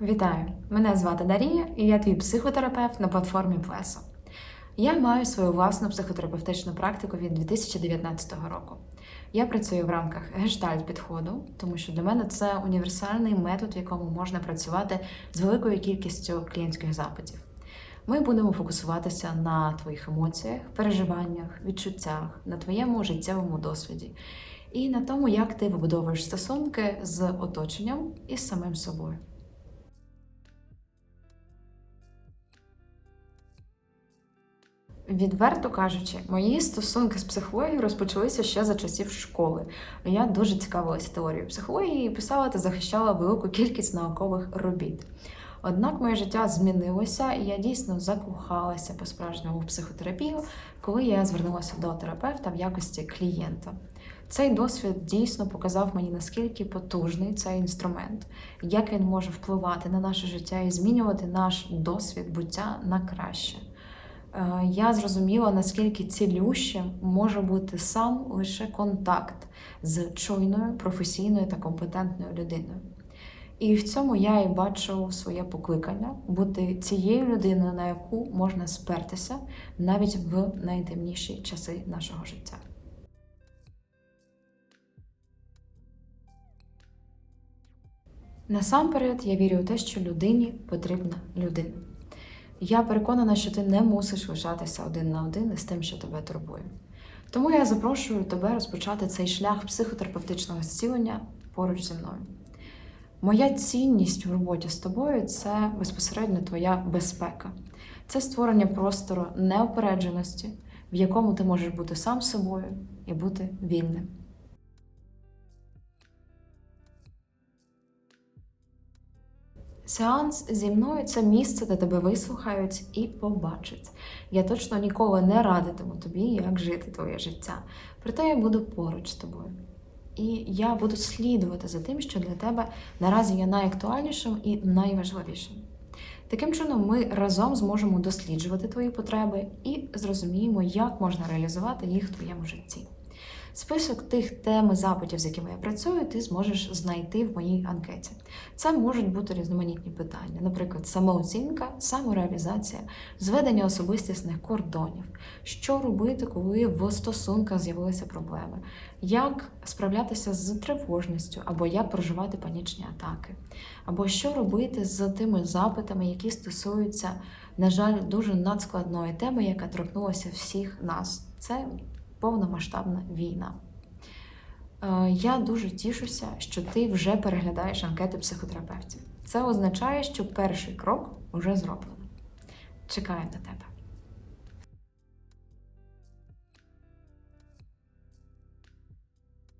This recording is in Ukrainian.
Вітаю! Мене звати Дарія, і я твій психотерапевт на платформі Плесо. Я маю свою власну психотерапевтичну практику від 2019 року. Я працюю в рамках гештальт підходу, тому що для мене це універсальний метод, в якому можна працювати з великою кількістю клієнтських запитів. Ми будемо фокусуватися на твоїх емоціях, переживаннях, відчуттях, на твоєму життєвому досвіді і на тому, як ти вибудовуєш стосунки з оточенням і з самим собою. Відверто кажучи, мої стосунки з психологією розпочалися ще за часів школи. Я дуже цікавилася теорією психології і писала та захищала велику кількість наукових робіт. Однак моє життя змінилося, і я дійсно закохалася по-справжньому в психотерапію, коли я звернулася до терапевта в якості клієнта. Цей досвід дійсно показав мені, наскільки потужний цей інструмент, як він може впливати на наше життя і змінювати наш досвід буття на краще. Е, Я зрозуміла, наскільки цілющим може бути сам лише контакт з чуйною, професійною та компетентною людиною. І в цьому я і бачу своє покликання бути цією людиною, на яку можна спертися навіть в найтемніші часи нашого життя. Насамперед, я вірю у те, що людині потрібна людина. Я переконана, що ти не мусиш лишатися один на один із тим, що тебе турбує. Тому я запрошую тебе розпочати цей шлях психотерапевтичного зцілення поруч зі мною. Моя цінність в роботі з тобою це безпосередньо твоя безпека, це створення простору неопередженості, в якому ти можеш бути сам собою і бути вільним. Сеанс зі мною це місце, де тебе вислухають і побачать. Я точно ніколи не радитиму тобі, як жити твоє життя. Проте я буду поруч з тобою. І я буду слідувати за тим, що для тебе наразі є найактуальнішим і найважливішим. Таким чином, ми разом зможемо досліджувати твої потреби і зрозуміємо, як можна реалізувати їх в твоєму житті. Список тих тем і запитів, з якими я працюю, ти зможеш знайти в моїй анкеті. Це можуть бути різноманітні питання, наприклад, самооцінка, самореалізація, зведення особистісних кордонів, що робити, коли в стосунках з'явилися проблеми, як справлятися з тривожністю, або як проживати панічні атаки, або що робити з тими запитами, які стосуються, на жаль, дуже надскладної теми, яка торкнулася всіх нас. Це повномасштабна війна. Е, Я дуже тішуся, що ти вже переглядаєш анкети психотерапевтів. Це означає, що перший крок вже зроблено. Чекаю на тебе.